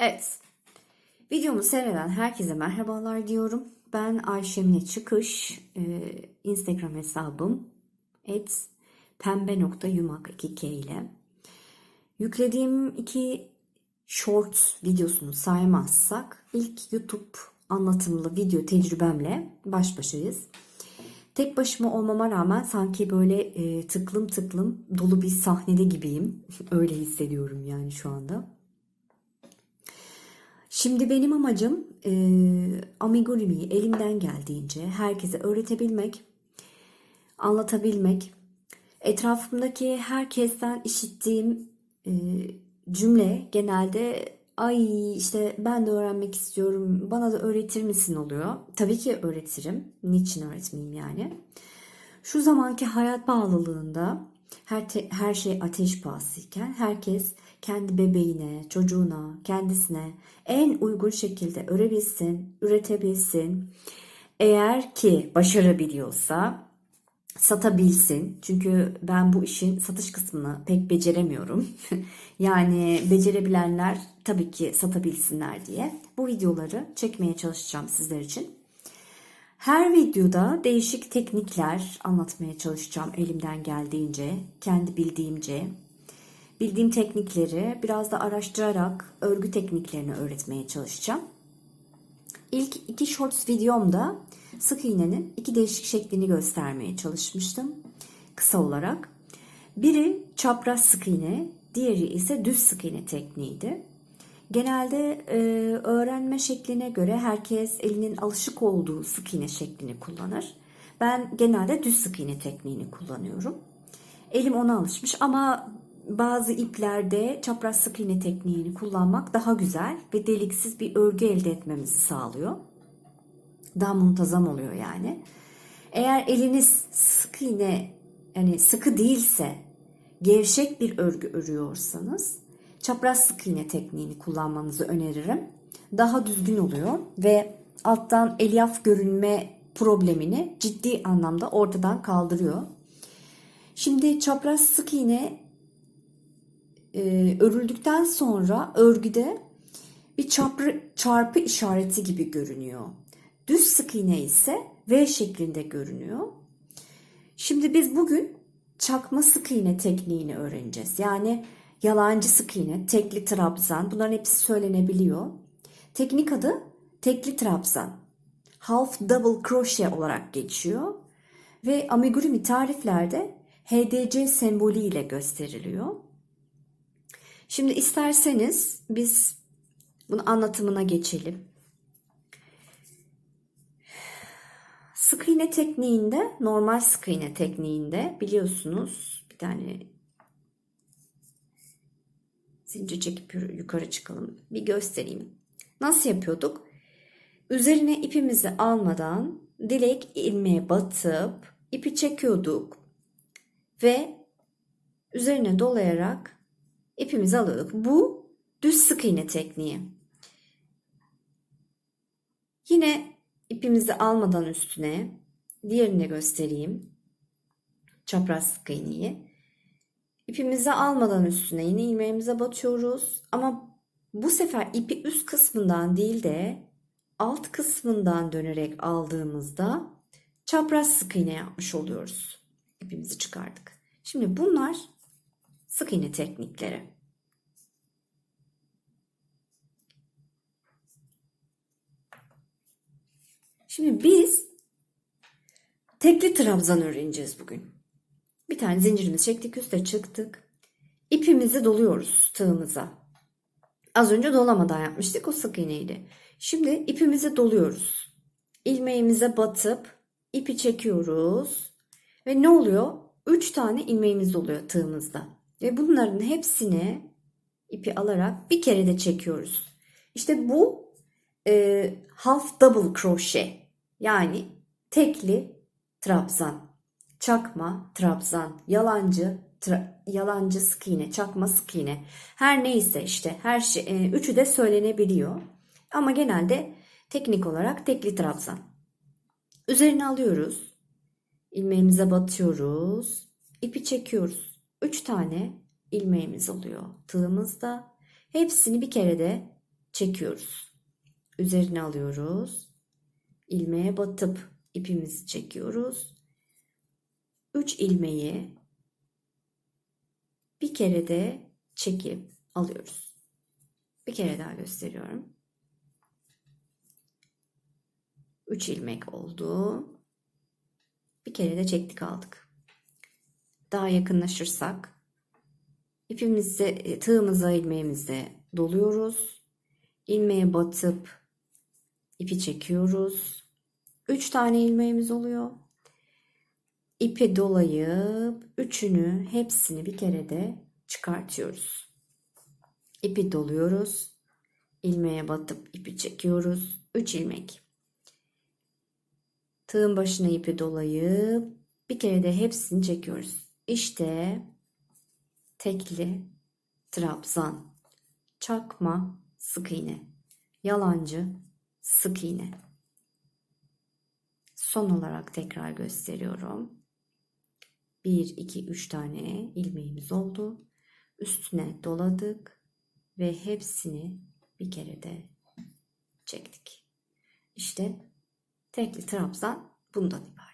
Evet. Videomu seyreden herkese merhabalar diyorum. Ben Ayşemine Çıkış. Ee, Instagram hesabım et pembe.yumak 2k ile. Yüklediğim iki short videosunu saymazsak ilk YouTube anlatımlı video tecrübemle baş başayız. Tek başıma olmama rağmen sanki böyle e, tıklım tıklım dolu bir sahnede gibiyim. Öyle hissediyorum yani şu anda. Şimdi benim amacım e, amigurumi elimden geldiğince herkese öğretebilmek, anlatabilmek. Etrafımdaki herkesten işittiğim e, cümle genelde ay işte ben de öğrenmek istiyorum bana da öğretir misin oluyor. Tabii ki öğretirim. Niçin öğretmeyeyim yani. Şu zamanki hayat bağlılığında her, te- her şey ateş pahasıyken herkes kendi bebeğine, çocuğuna, kendisine en uygun şekilde örebilsin, üretebilsin. Eğer ki başarabiliyorsa satabilsin. Çünkü ben bu işin satış kısmını pek beceremiyorum. yani becerebilenler tabii ki satabilsinler diye bu videoları çekmeye çalışacağım sizler için. Her videoda değişik teknikler anlatmaya çalışacağım elimden geldiğince, kendi bildiğimce. Bildiğim teknikleri biraz da araştırarak örgü tekniklerini öğretmeye çalışacağım. İlk iki shorts videomda sık iğnenin iki değişik şeklini göstermeye çalışmıştım kısa olarak. Biri çapraz sık iğne, diğeri ise düz sık iğne tekniğiydi. Genelde e, öğrenme şekline göre herkes elinin alışık olduğu sık iğne şeklini kullanır. Ben genelde düz sık iğne tekniğini kullanıyorum. Elim ona alışmış ama bazı iplerde çapraz sık iğne tekniğini kullanmak daha güzel ve deliksiz bir örgü elde etmemizi sağlıyor. Daha muntazam oluyor yani. Eğer eliniz sık iğne yani sıkı değilse gevşek bir örgü örüyorsanız çapraz sık iğne tekniğini kullanmanızı öneririm. Daha düzgün oluyor ve alttan elyaf görünme problemini ciddi anlamda ortadan kaldırıyor. Şimdi çapraz sık iğne e, örüldükten sonra örgüde bir çarpı, çarpı işareti gibi görünüyor. Düz sık iğne ise V şeklinde görünüyor. Şimdi biz bugün çakma sık iğne tekniğini öğreneceğiz. Yani yalancı sık iğne, tekli trabzan bunların hepsi söylenebiliyor. Teknik adı tekli trabzan. Half double crochet olarak geçiyor ve amigurumi tariflerde HDC sembolü ile gösteriliyor. Şimdi isterseniz biz bunun anlatımına geçelim. Sık iğne tekniğinde, normal sık iğne tekniğinde biliyorsunuz bir tane zincir çekip yukarı çıkalım. Bir göstereyim. Nasıl yapıyorduk? Üzerine ipimizi almadan dilek ilmeğe batıp ipi çekiyorduk ve üzerine dolayarak ipimizi alıyorduk. Bu düz sık iğne tekniği. Yine ipimizi almadan üstüne diğerini göstereyim. Çapraz sık iğneyi. İpimizi almadan üstüne yine ilmeğimize batıyoruz. Ama bu sefer ipi üst kısmından değil de alt kısmından dönerek aldığımızda çapraz sık iğne yapmış oluyoruz. İpimizi çıkardık. Şimdi bunlar sık iğne teknikleri. Şimdi biz tekli trabzan öğreneceğiz bugün. Bir tane zincirimizi çektik üste çıktık. İpimizi doluyoruz tığımıza. Az önce dolamadan yapmıştık o sık iğneydi. Şimdi ipimizi doluyoruz. İlmeğimize batıp ipi çekiyoruz. Ve ne oluyor? 3 tane ilmeğimiz oluyor tığımızda. Ve bunların hepsini ipi alarak bir kere de çekiyoruz. İşte bu e, half double crochet yani tekli trabzan, çakma trabzan, yalancı tra, yalancı sık iğne, çakma sık iğne. Her neyse işte her şey e, üçü de söylenebiliyor. Ama genelde teknik olarak tekli trabzan. Üzerine alıyoruz. ilmeğimize batıyoruz. ipi çekiyoruz. Üç tane ilmeğimiz oluyor tığımızda. Hepsini bir kere de çekiyoruz. Üzerine alıyoruz. ilmeğe batıp ipimizi çekiyoruz. 3 ilmeği bir kere de çekip alıyoruz. Bir kere daha gösteriyorum. 3 ilmek oldu. Bir kere de çektik aldık. Daha yakınlaşırsak ipimizi, e, tığımıza ilmeğimizi doluyoruz. İlmeğe batıp ipi çekiyoruz. 3 tane ilmeğimiz oluyor. İpi dolayıp üçünü hepsini bir kere de çıkartıyoruz. İpi doluyoruz. ilmeğe batıp ipi çekiyoruz. 3 ilmek. Tığın başına ipi dolayıp bir kere de hepsini çekiyoruz. İşte tekli trabzan, çakma sık iğne, yalancı sık iğne. Son olarak tekrar gösteriyorum. 1 2 3 tane ilmeğimiz oldu. Üstüne doladık ve hepsini bir kere de çektik. İşte tekli trabzan bundan ibaret.